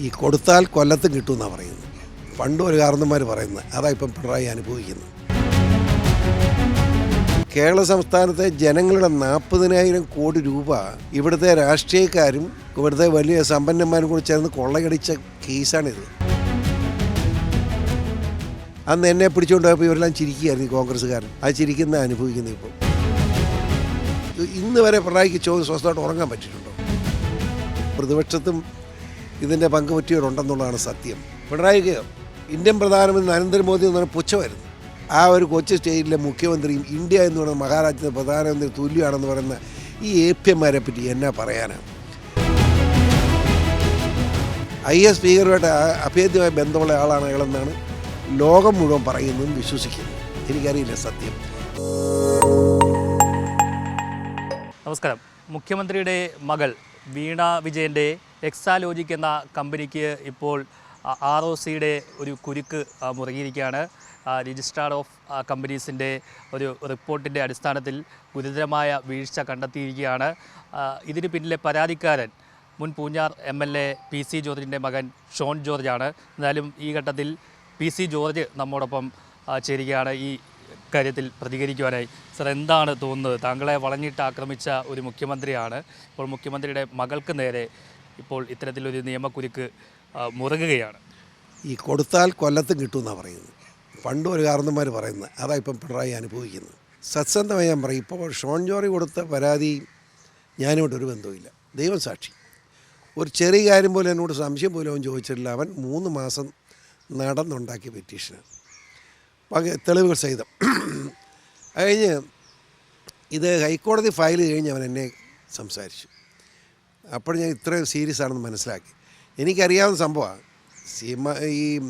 ഈ കൊടുത്താൽ കൊല്ലത്തും കിട്ടുമെന്നാണ് പറയുന്നത്. പണ്ടും ഒരു കാരണന്മാർ പറയുന്നത്. അതാ ഇപ്പം പിണറായി അനുഭവിക്കുന്നത്. കേരള സംസ്ഥാനത്തെ ജനങ്ങളുടെ നാൽപ്പതിനായിരം കോടി രൂപ ഇവിടുത്തെ രാഷ്ട്രീയക്കാരും ഇവിടുത്തെ വലിയ സമ്പന്നന്മാരും കൂടി ചേർന്ന് കൊള്ളയടിച്ച കേസാണിത്. അന്ന് എന്നെ പിടിച്ചുകൊണ്ട് പോയപ്പോൾ ഇവരെല്ലാം ചിരിക്കുകയായിരുന്നു ഈ കോൺഗ്രസ്സുകാരൻ. ആ ചിരിക്കുന്ന അനുഭവിക്കുന്നത് ഇപ്പോൾ ഇന്ന് വരെ പിണറായിക്ക് ചോദ്യം സ്വസ്ഥമായിട്ട് ഉറങ്ങാൻ പറ്റിയിട്ടുണ്ടോ? പ്രതിപക്ഷത്തും ഇതിന്റെ പങ്ക് പറ്റിയവരുണ്ടെന്നുള്ളതാണ് സത്യം. പിണറായിക്ക് ഇന്ത്യൻ പ്രധാനമന്ത്രി നരേന്ദ്രമോദി എന്ന് പറഞ്ഞ പുച്ഛമായിരുന്നു. ആ ഒരു കൊച്ചു സ്റ്റേറ്റിലെ മുഖ്യമന്ത്രിയും ഇന്ത്യ എന്ന് പറയുന്ന മഹാരാജ്യത്തെ പ്രധാനമന്ത്രി തുല്യമാണെന്ന് പറയുന്ന ഈ എ പി എമാരെ പറ്റി എന്നാ പറയാനാണ് ഐ എസ് സ്പീക്കറുമായിട്ട് അഭേദ്യമായ ബന്ധമുള്ള ആളാണ് അയാളെന്നാണ് ലോകം മുഴുവൻ പറയുന്നതും വിശ്വസിക്കുന്നു. എനിക്കറിയില്ല സത്യം. നമസ്കാരം. മുഖ്യമന്ത്രിയുടെ മകൾ വീണ വിജയന്റെ എക്സാലോജിക് എന്ന കമ്പനിക്ക് ഇപ്പോൾ ആർ ഒ സിയുടെ ഒരു കുരുക്ക് മുറുകിയിരിക്കുകയാണ്. രജിസ്ട്രാർ ഓഫ് കമ്പനീസിന്റെ ഒരു റിപ്പോർട്ടിന്റെ അടിസ്ഥാനത്തിൽ ഗുരുതരമായ വീഴ്ച കണ്ടെത്തിയിരിക്കുകയാണ്. ഇതിന് പിന്നിലെ പരാതിക്കാരൻ മുൻ Poonjar M L A P C ജോർജിന്റെ മകൻ ഷോൺ ജോർജാണ്. എന്നാലും ഈ ഘട്ടത്തിൽ പി സി ജോർജ് നമ്മോടൊപ്പം ചേരുകയാണ് ഈ കാര്യത്തിൽ പ്രതികരിക്കുവാനായി. സർ എന്താണ് തോന്നുന്നത്? താങ്കളെ വളഞ്ഞിട്ട് ആക്രമിച്ച ഒരു മുഖ്യമന്ത്രിയാണ്. ഇപ്പോൾ മുഖ്യമന്ത്രിയുടെ മകൾക്ക് നേരെ ഇപ്പോൾ ഇത്തരത്തിലൊരു നിയമക്കുരുക്ക് മുറുകുകയാണ്. ഈ കൊടുത്താൽ കൊല്ലത്തും കിട്ടുമെന്നാണ് പറയുന്നത്. പണ്ട് ഒരു കാരണന്മാർ പറയുന്നത്. അതാ ഇപ്പം പിണറായി അനുഭവിക്കുന്നത്. സത്സന്ധമായി ഞാൻ പറയും ഇപ്പോൾ ഷോൺ ജോറി കൊടുത്ത പരാതി ഞാനുമായിട്ട് ഒരു ബന്ധവുമില്ല. ദൈവം സാക്ഷി. ഒരു ചെറിയ കാര്യം പോലും എന്നോട് സംശയം പോലും അവൻ ചോദിച്ചിട്ടില്ല. അവൻ മൂന്ന് മാസം നടന്നുണ്ടാക്കിയ പെറ്റീഷനാണ്. തെളിവുകൾ സഹിതം. അത് കഴിഞ്ഞ് ഇത് ഹൈക്കോടതി ഫയൽ കഴിഞ്ഞ് അവൻ എന്നെ സംസാരിച്ചു. അപ്പോൾ ഞാൻ ഇത്രയും സീരിയസ് ആണെന്ന് മനസ്സിലാക്കി. എനിക്കറിയാവുന്ന സംഭവമാണ്. സീമ ഈ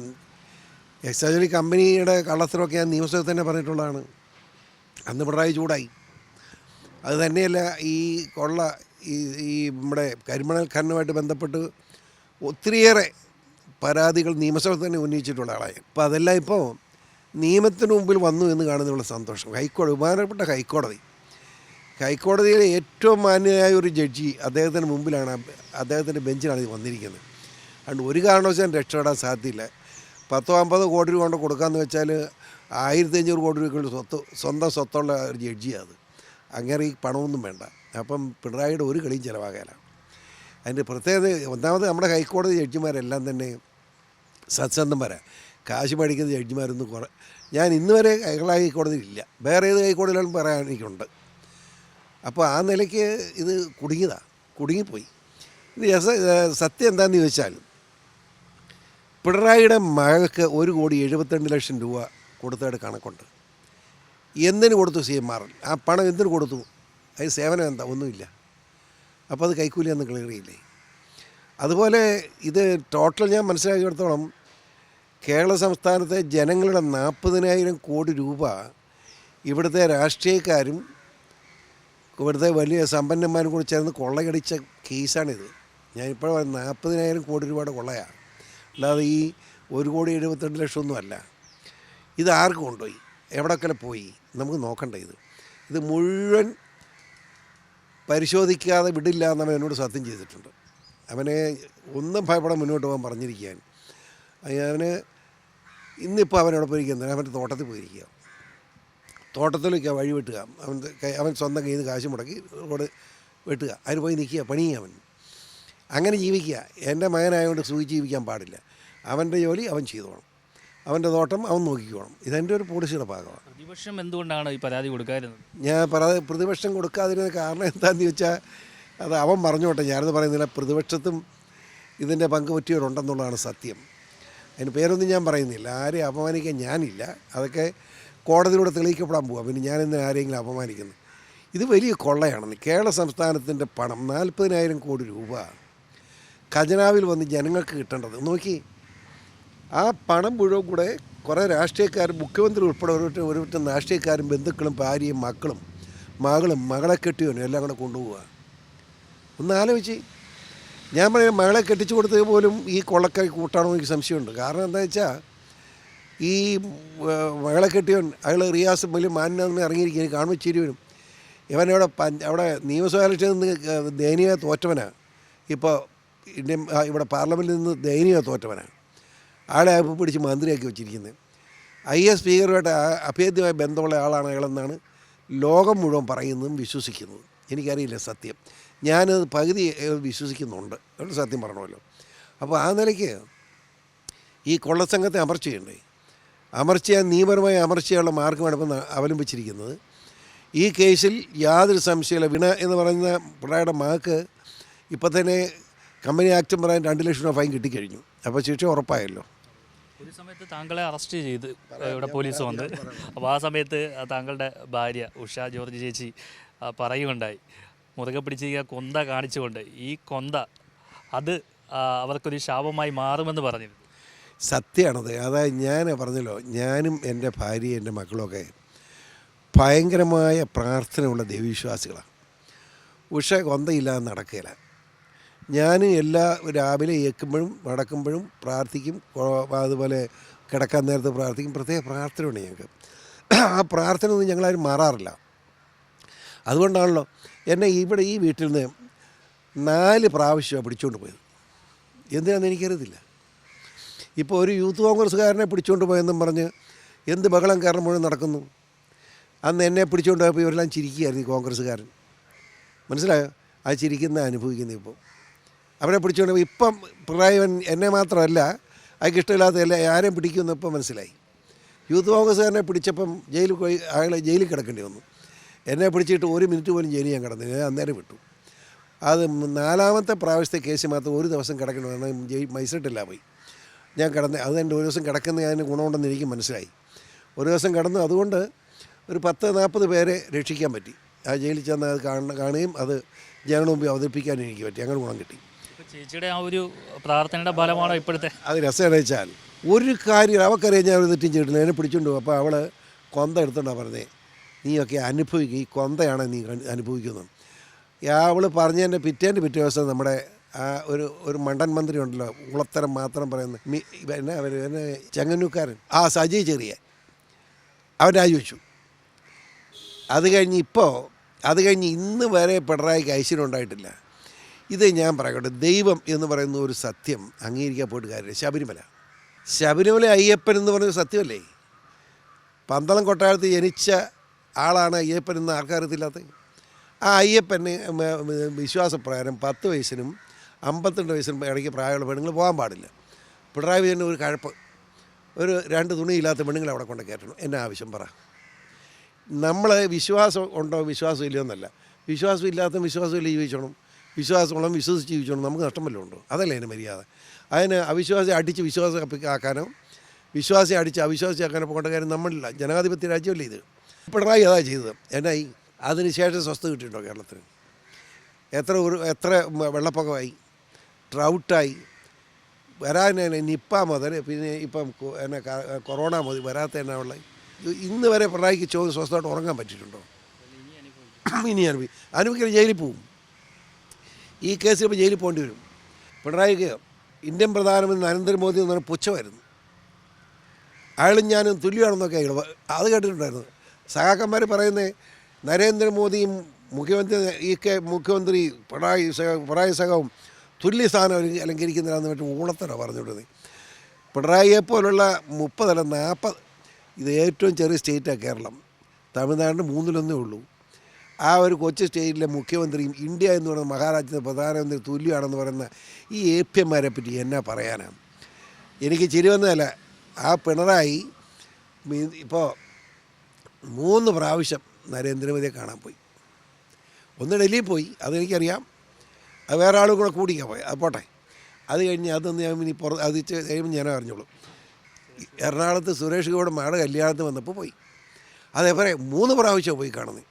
എക്സാജലി കമ്പനിയുടെ കള്ളത്തരമൊക്കെ ഞാൻ നിയമസഭയിൽ തന്നെ പറഞ്ഞിട്ടുള്ളതാണ്. അന്ന് പിണറായി ചൂടായി. അത് തന്നെയല്ല ഈ കൊള്ള ഈ ഈ നമ്മുടെ കരിമണൽ ഖനനുമായിട്ട് ബന്ധപ്പെട്ട് ഒത്തിരിയേറെ പരാതികൾ നിയമസഭയിൽ തന്നെ ഉന്നയിച്ചിട്ടുള്ള ആളായി അപ്പോൾ അതെല്ലാം ഇപ്പോൾ നിയമത്തിന് മുമ്പിൽ വന്നു എന്ന് കാണുന്നതിനുള്ള സന്തോഷം. ഹൈക്കോടതി ബഹുമാനപ്പെട്ട ഹൈക്കോടതി ഹൈക്കോടതിയിലെ ഏറ്റവും മാന്യനായ ഒരു ജഡ്ജി അദ്ദേഹത്തിന് മുമ്പിലാണ് അദ്ദേഹത്തിന്റെ ബെഞ്ചിലാണ് ഇത് വന്നിരിക്കുന്നത്. അതുകൊണ്ട് ഒരു കാരണവശാലും രക്ഷപ്പെടാൻ സാധ്യതയില്ല. പത്തോ അമ്പതോ കോടി രൂപ കൊണ്ട് കൊടുക്കാമെന്ന് വെച്ചാൽ ആയിരത്തി അഞ്ഞൂറ് കോടി രൂപയ്ക്കുള്ള സ്വത്ത് സ്വന്തം സ്വത്തുള്ള ഒരു ജഡ്ജിയാണ് അത്. അങ്ങനെ ഈ പണമൊന്നും വേണ്ട. അപ്പം പിണറായിയുടെ ഒരു കളിയും ചിലവാകാല അതിന്റെ പ്രത്യേകത ഒന്നാമത് നമ്മുടെ ഹൈക്കോടതി ജഡ്ജിമാരെല്ലാം തന്നെ സത്സന്ധന്മാരാണ് കാശ് മേടിക്കുന്ന ജഡ്ജിമാരൊന്നും കുറേ ഞാൻ ഇന്നുവരെ വരെ കേരള ഹൈക്കോടതിയിൽ ഇല്ല. വേറെ ഏത് ഹൈക്കോടതിയിലും പറയാൻ എനിക്കുണ്ട്. അപ്പോൾ ആ നിലയ്ക്ക് ഇത് കുടുങ്ങിയതാണ് കുടുങ്ങിപ്പോയി. ഇത് സത്യം എന്താണെന്ന് ചോദിച്ചാൽ പിണറായിയുടെ മകൾക്ക് ഒരു കോടി എഴുപത്തിരണ്ട് ലക്ഷം രൂപ കൊടുത്തതായിട്ട് കണക്കുണ്ട്. എന്തിനു കൊടുത്തു സി എം ആർ? ആ പണം എന്തിനു കൊടുത്തു? അതിന് സേവനം എന്താ? ഒന്നുമില്ല. അപ്പോൾ അത് കൈക്കൂലി എന്ന് ക്ലിയറിയില്ലേ അതുപോലെ ഇത് ടോട്ടൽ ഞാൻ മനസ്സിലാക്കിയിടത്തോളം കേരള സംസ്ഥാനത്തെ ജനങ്ങളുടെ നാൽപ്പതിനായിരം കോടി രൂപ ഇവിടുത്തെ രാഷ്ട്രീയക്കാരും ഇവിടുത്തെ വലിയ സമ്പന്നന്മാരും കൂടി ചേർന്ന് കൊള്ളയടിച്ച കേസാണിത്. ഞാനിപ്പോൾ നാൽപ്പതിനായിരം കോടി രൂപയുടെ കൊള്ളയാണ്. അല്ലാതെ ഈ ഒരു കോടി എഴുപത്തിരണ്ട് ലക്ഷം ഒന്നും അല്ല. ഇത് ആർക്ക് കൊണ്ടുപോയി? എവിടെക്കെ പോയി? നമുക്ക് നോക്കണ്ട ഇത്. ഇത് മുഴുവൻ പരിശോധിക്കാതെ വിടില്ല എന്നവൻ എന്നോട് സത്യം ചെയ്തിട്ടുണ്ട്. അവനെ ഒന്നും ഭയപ്പെടാൻ മുന്നോട്ട് പോകാൻ പറഞ്ഞിരിക്കുകയാണ്. അവന് ഇന്നിപ്പോൾ അവനോട് പോയിരിക്കുന്നത് അവന്റെ തോട്ടത്തിൽ പോയിരിക്കുക തോട്ടത്തിലേക്ക് വഴി വെട്ടുക. അവൻ അവൻ സ്വന്തം കയ്യിൽ നിന്ന് കാശ് മുടക്കി റോഡ് വെട്ടുക. അതിന് പോയി നിൽക്കുക പണി അവൻ. അങ്ങനെ ജീവിക്കുക. എന്റെ മകനായതുകൊണ്ട് സൂചിച്ച് ജീവിക്കാൻ പാടില്ല. അവന്റെ ജോലി അവൻ ചെയ്തോണം അവന്റെ തോട്ടം അവൻ നോക്കിക്കോണം ഇതെന്റെ ഒരു പോളിസിയുടെ ഭാഗമാണ്. പ്രതിപക്ഷം എന്തുകൊണ്ടാണ് ഈ പരാതി കൊടുക്കാതിരുന്നത്? ഞാൻ പരാതി പ്രതിപക്ഷം കൊടുക്കാതിരുന്ന കാരണം എന്താണെന്ന് ചോദിച്ചാൽ അത് അവൻ പറഞ്ഞോട്ടെ. ഞാനത് പറയുന്നില്ല. പ്രതിപക്ഷത്തും ഇതിന്റെ പങ്ക് പറ്റിയവരുണ്ടെന്നുള്ളതാണ് സത്യം. അതിന് പേരൊന്നും ഞാൻ പറയുന്നില്ല. ആരെയും അപമാനിക്കാൻ ഞാനില്ല. അതൊക്കെ കോടതിയിലൂടെ തെളിയിക്കപ്പെടാൻ പോകുക പിന്നെ ഞാനിന്ന് ആരെങ്കിലും അപമാനിക്കുന്നു. ഇത് വലിയ കൊള്ളയാണെന്ന്. കേരള സംസ്ഥാനത്തിന്റെ പണം നാൽപ്പതിനായിരം കോടി രൂപ ഖജനാവിൽ വന്ന് ജനങ്ങൾക്ക് കിട്ടേണ്ടത്. നോക്കി ആ പണം മുഴുവൻ കൂടെ കുറേ രാഷ്ട്രീയക്കാരും മുഖ്യമന്ത്രി ഉൾപ്പെടെ ഒരു ഒരുപറ്റം രാഷ്ട്രീയക്കാരും ബന്ധുക്കളും ഭാര്യയും മക്കളും മകളും മകളെ കെട്ടിയവനും എല്ലാം കൂടെ കൊണ്ടുപോവുക ഒന്ന് ആലോചിച്ച്. ഞാൻ പറയാം മകളെ കെട്ടിച്ചു കൊടുത്തത് പോലും ഈ കൊള്ളക്കായി കൂട്ടാണോ എനിക്ക് സംശയമുണ്ട്. കാരണം എന്താ വെച്ചാൽ ഈ മകളെ കെട്ടിയവൻ അയാൾ റിയാസ് വലിയ മാന്യമെന്ന് ഇറങ്ങിയിരിക്കുക കാണുമ്പോൾ ചിരി വരും പഞ്ച് അവിടെ നിയമസഭ നിന്ന് ദയനീയ തോറ്റവനാണ് ഇപ്പോൾ ഇന്ത്യൻ ഇവിടെ പാർലമെന്റിൽ നിന്ന് ദയനീയ തോറ്റവനാണ് ആളെ അയപ്പ് പിടിച്ച് മന്ത്രിയാക്കി വെച്ചിരിക്കുന്നത് ഐ എസ് സ്പീക്കറുമായിട്ട് അഭേദ്യമായ ബന്ധമുള്ള ആളാണ് അയാളെന്നാണ് ലോകം മുഴുവൻ പറയുന്നതും വിശ്വസിക്കുന്നതും. എനിക്കറിയില്ല സത്യം. ഞാനത് പകുതി വിശ്വസിക്കുന്നുണ്ട്. സത്യം പറഞ്ഞല്ലോ അപ്പോൾ ആ നിലയ്ക്ക് ഈ കൊള്ളസംഘത്തെ അമർച്ച ചെയ്യണ്ടേ അമർച്ച ചെയ്യാൻ നിയമപരമായ അമർച്ചയുള്ള മാർഗമാണ് ഇപ്പം അവലംബിച്ചിരിക്കുന്നത്. ഈ കേസിൽ യാതൊരു സംശയമില്ല വിണ എന്ന് പറയുന്ന പിള്ളയുടെ മാക്ക് ഇപ്പം തന്നെ കമ്പനി ആക്ടും പറയാൻ രണ്ട് ലക്ഷം രൂപ ഫൈൻ കിട്ടിക്കഴിഞ്ഞു. അപ്പോൾ ശിക്ഷ ഉറപ്പായല്ലോ. ഒരു സമയത്ത് താങ്കളെ അറസ്റ്റ് ചെയ്ത് ഇവിടെ പോലീസ് വന്ന്. അപ്പോൾ ആ സമയത്ത് താങ്കളുടെ ഭാര്യ ഉഷ ജോർജ് ചേച്ചി പറയുകയുണ്ടായി. മുറുകെ പിടിച്ചിരിക്കുക കൊന്ത കാണിച്ചുകൊണ്ട് ഈ കൊന്ത അത് അവർക്കൊരു ശാപമായി മാറുമെന്ന് പറഞ്ഞിരുന്നു. സത്യമാണത്. അതായത് ഞാൻ പറഞ്ഞല്ലോ ഞാനും എന്റെ ഭാര്യയും എന്റെ മക്കളൊക്കെ ഭയങ്കരമായ പ്രാർത്ഥനയുള്ള ദൈവവിശ്വാസികളാണ് ഉഷ കൊന്തയില്ലാതെ നടക്കുകയില്ല. ഞാൻ എല്ലാ രാവിലെ ഏക്കുമ്പോഴും നടക്കുമ്പോഴും പ്രാർത്ഥിക്കും അതുപോലെ കിടക്കാൻ നേരത്ത് പ്രാർത്ഥിക്കും. പ്രത്യേക പ്രാർത്ഥനയുണ്ട് ഞങ്ങൾക്ക്. ആ പ്രാർത്ഥന ഒന്നും ഞങ്ങളാരും മാറാറില്ല. അതുകൊണ്ടാണല്ലോ എന്നെ ഇവിടെ ഈ വീട്ടിൽ നിന്ന് നാല് പ്രാവശ്യമാണ് പിടിച്ചുകൊണ്ട് പോയത്. എന്തിനാണെന്ന് എനിക്കറിയത്തില്ല. ഇപ്പോൾ ഒരു യൂത്ത് കോൺഗ്രസ്സുകാരനെ പിടിച്ചുകൊണ്ട് പോയെന്നും പറഞ്ഞ് എന്ത് ബഹളം കാരണം മുഴുവൻ നടക്കുന്നു? അന്ന് എന്നെ പിടിച്ചുകൊണ്ട് പോയപ്പോൾ ഇവരെല്ലാം ചിരിക്കുകയായിരുന്നു ഈ കോൺഗ്രസ്സുകാരൻ. മനസ്സിലായോ? ആ ചിരിക്കുന്ന അനുഭവിക്കുന്നത് ഇപ്പോൾ അവരെ പിടിച്ചുകൊണ്ട് ഇപ്പം പ്രായവൻ എന്നെ മാത്രമല്ല അയാൾക്ക് ഇഷ്ടമില്ലാത്ത എല്ലാ ആരെയും പിടിക്കുമെന്ന് ഇപ്പം മനസ്സിലായി. യൂത്ത് കോൺഗ്രസ്സുകാരനെ പിടിച്ചപ്പം ജയിലിൽ പോയി അയാളെ ജയിലിൽ കിടക്കേണ്ടി വന്നു. എന്നെ പിടിച്ചിട്ട് ഒരു മിനിറ്റ് പോലും ജയിലിൽ ഞാൻ കിടന്നു ഞാൻ അന്നേരം വിട്ടു. അത് നാലാമത്തെ പ്രാവശ്യത്തെ കേസ് മാത്രം ഒരു ദിവസം കിടക്കണം കാരണം ജയിൽ മൈസൂട്ടില്ല പോയി. ഞാൻ കിടന്ന് അത് എന്റെ ഒരു ദിവസം കിടക്കുന്ന അതിന് ഗുണമുണ്ടെന്ന് എനിക്ക് മനസ്സിലായി. ഒരു ദിവസം കിടന്ന് അതുകൊണ്ട് ഒരു പത്ത് നാൽപ്പത് പേരെ രക്ഷിക്കാൻ പറ്റി. ആ ജയിലിൽ ചെന്ന് അത് കാണ കാണുകയും അത് ജനങ്ങളുടെ മുമ്പിൽ അവതരിപ്പിക്കാനും എനിക്ക് പറ്റി. അങ്ങനെ ഗുണം കിട്ടി. ചേച്ചിയുടെ ആ ഒരു പ്രാർത്ഥനയുടെ ഫലമാണ് ഇപ്പോഴത്തെ? അത് രസമെന്ന് വെച്ചാൽ ഒരു കാര്യം അവക്കറിയാം ഞാൻ ഒരു തെറ്റും ചെയ്തിട്ടില്ല. എന്നെ പിടിച്ചുകൊണ്ട് പോകും അപ്പോൾ അവൾ കൊന്ത എടുത്തോണ്ടാണ് പറഞ്ഞേ നീയൊക്കെ അനുഭവിക്കും. ഈ കൊന്തയാണ് നീ അനുഭവിക്കുന്നത്. അവൾ പറഞ്ഞതിന്റെ പിറ്റേന്റെ പിറ്റേ ദിവസം നമ്മുടെ ആ ഒരു ഒരു മണ്ടൻ മന്ത്രി ഉണ്ടല്ലോ ഉളത്തരം മാത്രം പറയുന്ന പിന്നെ അവർ പിന്നെ ചെങ്ങന്നൂക്കാരൻ ആ സജി ചെറിയ. അവൻ രാജിവെച്ചു. അത് കഴിഞ്ഞ് ഇപ്പോൾ അത് കഴിഞ്ഞ് ഇന്ന് വരെ പിണറായിക്ക് ഐശ്വര്യം ഉണ്ടായിട്ടില്ല. ഇത് ഞാൻ പറയട്ടെ ദൈവം എന്ന് പറയുന്ന ഒരു സത്യം അംഗീകരിക്കാൻ അംഗീകരിക്കപ്പെട്ട് കാര്യമില്ല. ശബരിമല. ശബരിമല അയ്യപ്പൻ എന്ന് പറയുന്ന സത്യമല്ലേ? പന്തളം കൊട്ടാരത്ത് ജനിച്ച ആളാണ് അയ്യപ്പൻ എന്ന് ആൾക്കാരത്തില്ലാത്ത ആ അയ്യപ്പന് വിശ്വാസപ്രകാരം പത്ത് വയസ്സിനും അമ്പത്തിരണ്ട് വയസ്സിന് ഇടയ്ക്ക് പ്രായമുള്ള പെണ്ണുങ്ങൾ പോകാൻ പാടില്ല. പിണറായി വിജയന്റെ ഒരു കഴപ്പ് ഒരു രണ്ട് തുണിയില്ലാത്ത പെണ്ണുങ്ങൾ അവിടെ കൊണ്ട് കയറ്റണം. എന്നെ ആവശ്യം പറ. നമ്മൾ വിശ്വാസം ഉണ്ടോ വിശ്വാസം ഇല്ലയോ എന്നല്ല. വിശ്വാസം ഇല്ലാത്ത വിശ്വാസമില്ല ജീവിച്ചോണം. വിശ്വാസമുള്ള വിശ്വസിച്ച് ജീവിച്ചോണം. നമുക്ക് നഷ്ടം വല്ലതും ഉണ്ടോ? അതല്ലേ അതിന് മര്യാദ. അതിന് അവിശ്വാസം അടിച്ച് വിശ്വാസം ആക്കാനോ വിശ്വാസി അടിച്ച് അവിശ്വാസി ആക്കാനോ പോകേണ്ട കാര്യം നമ്മളില്ല. ജനാധിപത്യ രാജ്യമല്ലേ ഇത്. പിണറായി അതാ ചെയ്തത്. എന്നായി? അതിനുശേഷം സ്വസ്ഥ കിട്ടിയിട്ടുണ്ടോ കേരളത്തിന്? എത്ര ഒരു എത്ര വെള്ളപ്പൊക്കമായി? ട്രൗട്ടായി. വരാൻ തന്നെ നിപ്പ മുതൽ പിന്നെ ഇപ്പം എന്നെ കൊറോണ മുതൽ വരാത്ത തന്നെ ഉള്ള ഇന്ന് വരെ പിണറായിക്ക് ചോദ്യം സ്വസ്ഥമായിട്ട് ഉറങ്ങാൻ പറ്റിയിട്ടുണ്ടോ? ഇനി അനുഭവി അനുഭവിക്കുന്ന ജയിലിൽ പോവും. ഈ കേസിൽ ഇപ്പോൾ ജയിലിൽ പോകേണ്ടി വരും. പിണറായിക്ക് ഇന്ത്യൻ പ്രധാനമന്ത്രി നരേന്ദ്രമോദി എന്ന് പറഞ്ഞാൽ പുച്ഛമായിരുന്നു. അയാളും ഞാനും തുല്യമാണെന്നൊക്കെ അയാൾ അത് കേട്ടിട്ടുണ്ടായിരുന്നു. സഹാക്കന്മാർ പറയുന്നത് നരേന്ദ്രമോദിയും മുഖ്യമന്ത്രി ഈ മുഖ്യമന്ത്രി പിണറായി പിണറായി സഹവും തുല്യ സ്ഥാനം അലങ്ക- അലങ്കരിക്കുന്നില്ലെന്ന് മറ്റും ഊളത്തര പറഞ്ഞുകൊണ്ടത് പിണറായിയെ പോലുള്ള മുപ്പതല്ല നാൽപ്പത് ഇത് ഏറ്റവും ചെറിയ സ്റ്റേറ്റാണ് കേരളം. തമിഴ്നാടിന് മൂന്നിലൊന്നേ ഉള്ളൂ. ആ ഒരു കൊച്ചു സ്റ്റേറ്റിലെ മുഖ്യമന്ത്രിയും ഇന്ത്യ എന്ന് പറയുന്ന മഹാരാജ്യത്തെ പ്രധാനമന്ത്രി തുല്യമാണെന്ന് പറയുന്ന ഈ എ പി എമാരെ പറ്റി എന്നാ പറയാനാണ് എനിക്ക് ചിരി വന്നതല്ല ആ പിണറായി ഇപ്പോൾ മൂന്ന് പ്രാവശ്യം നരേന്ദ്രമോദിയെ കാണാൻ പോയി. ഒന്ന് ഡൽഹിയിൽ പോയി അതെനിക്കറിയാം. അത് വേറെ ആളും കൂടെ കൂടിക്കാൻ പോയി. അത് പോട്ടെ. അത് കഴിഞ്ഞ് അതൊന്ന് ഞാൻ ഇനി പുറത്ത് അത് കഴിയുമ്പോൾ ഞാൻ അറിഞ്ഞോളൂ. എറണാകുളത്ത് സുരേഷ് ഗോഡ് മാഡ കല്യാണത്തിന് വന്നപ്പോൾ പോയി. അതേപോലെ മൂന്ന് പ്രാവശ്യം പോയി കാണുന്നത്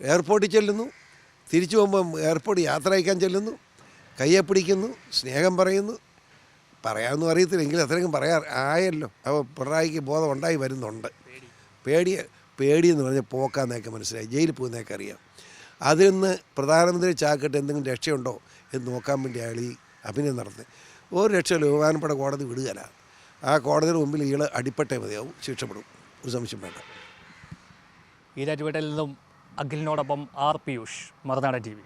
എയർപോർട്ടിൽ ചെല്ലുന്നു. തിരിച്ചു പോകുമ്പം എയർപോർട്ട് യാത്ര അയക്കാൻ ചെല്ലുന്നു. കയ്യെ പിടിക്കുന്നു. സ്നേഹം പറയുന്നു. പറയാമെന്നും എങ്കിലും അത്രയും പറയാ ആയല്ലോ. അപ്പോൾ പിണറായിക്ക് ബോധം ഉണ്ടായി വരുന്നുണ്ട്. പേടി പേടിയെന്ന് പറഞ്ഞാൽ പോക്കാന്നൊക്കെ മനസ്സിലായി. ജയിലിൽ പോകുന്നതൊക്കെ അറിയാം. അതിൽ നിന്ന് പ്രധാനമന്ത്രി ചാക്കിട്ട് എന്തെങ്കിലും രക്ഷയുണ്ടോ എന്ന് നോക്കാൻ വേണ്ടി അയാൾ ഈ അഭിനയം നടത്തുന്നത് ഒരു രക്ഷയില്ല ബഹുമാനപ്പെട്ട കോടതി വിടുകയില്ല. ആ കോടതിയുടെ മുമ്പിൽ ഇയാൾ അടിപ്പെട്ടേ മതിയാവും ശിക്ഷപ്പെടും. ഒരു സംശയം വേണ്ട. ഈരാറ്റുപേട്ടയിൽ നിന്നും അഖിലിനോടൊപ്പം R Piyush Marunadan T V.